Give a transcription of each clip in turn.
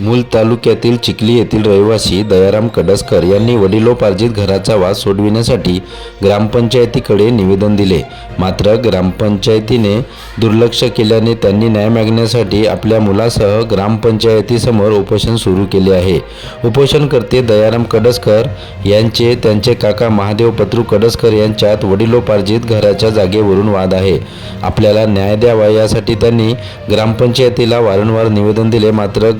मूल तालुक्यातील चिखली येथील रहिवासी दयाराम कडसकर यांनी वडिलोपार्जित घराचा वाद सोडविण्यासाठी ग्रामपंचायतीकडे निवेदन दिले. मात्र ग्रामपंचायतीने दुर्लक्ष केल्याने त्यांनी न्याय मागण्यासाठी आपल्या मुलासह ग्रामपंचायतीसमोर उपोषण सुरू केले आहे. उपोषणकर्ते दयाराम कडसकर यांचे त्यांचे काका महादेव पत्रू कडसकर यांच्यात वडिलोपार्जित घराच्या जागेवरून वाद आहे. आपल्याला न्याय द्यावा यासाठी त्यांनी ग्रामपंचायतीला वारंवार निवेदन दिले. मात्र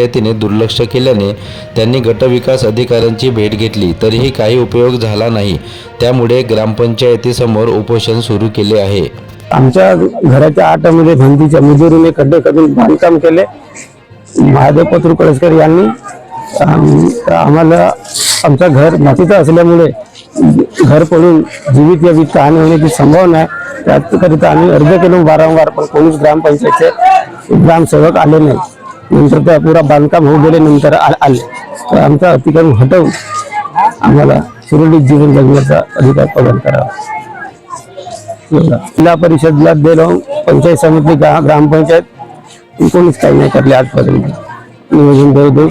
पंचायतीने दुर्लक्ष केल्याने त्यांनी गटविकास अधिकाऱ्यांची भेट घेतली. तरीही काही उपयोग झाला नाही. त्यामुळे ग्रामपंचायतीसमोर उपोषण सुरू केले आहे. आमच्या घराच्या आटामध्ये भिंतीच्या मजुरीने खड्डे करून बांधकाम केले. महादेव पत्रू कळसकर यांनी आम्हाला आमचं घर मातीचं असल्यामुळे घर पडून जीवित या वित्त हानी होण्याची संभावना आहे. त्याकरिता आम्ही अर्ज केलो. वारंवार पण कोणीच ग्रामपंचायतचे ग्रामसेवक आले नाही. नंतर त्या पुरा बांधकाम होऊ गेले नंतर आ- आले. तर आमचा अतिक्रम हटवून आम्हाला सुरळीत जीवन जगण्याचा अधिकार प्रदान करावा. जिल्हा परिषदला दिलो पंचायत समिती ग्रामपंचायत कोणीच काही नाही करले आजपर्यंत नियोजन देऊ देऊ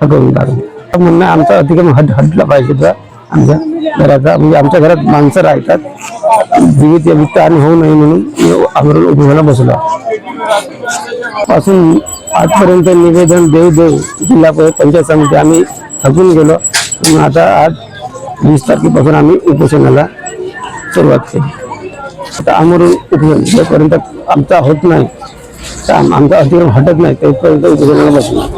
हटवून टाकले म्हणणं आमचा अतिक्रम हट हटला पाहिजे तर आमच्या घराचा म्हणजे आमच्या घरात माणसं राहतात जीवित वित्त आणि होऊ नये म्हणून आमरण उभं बसलो पासून आजपर्यंत निवेदन देऊ देऊ जिल्हा पंचायत समिती आम्ही थकून गेलो. म्हणून आता आज वीस तारखेपासून आम्ही उपोषणाला सुरुवात केली. आता आमरून उपोषण जोपर्यंत आमचा होत नाही तर आमचा अतिक्रम हटत नाही तोपर्यंत उपोषणाला बसणार.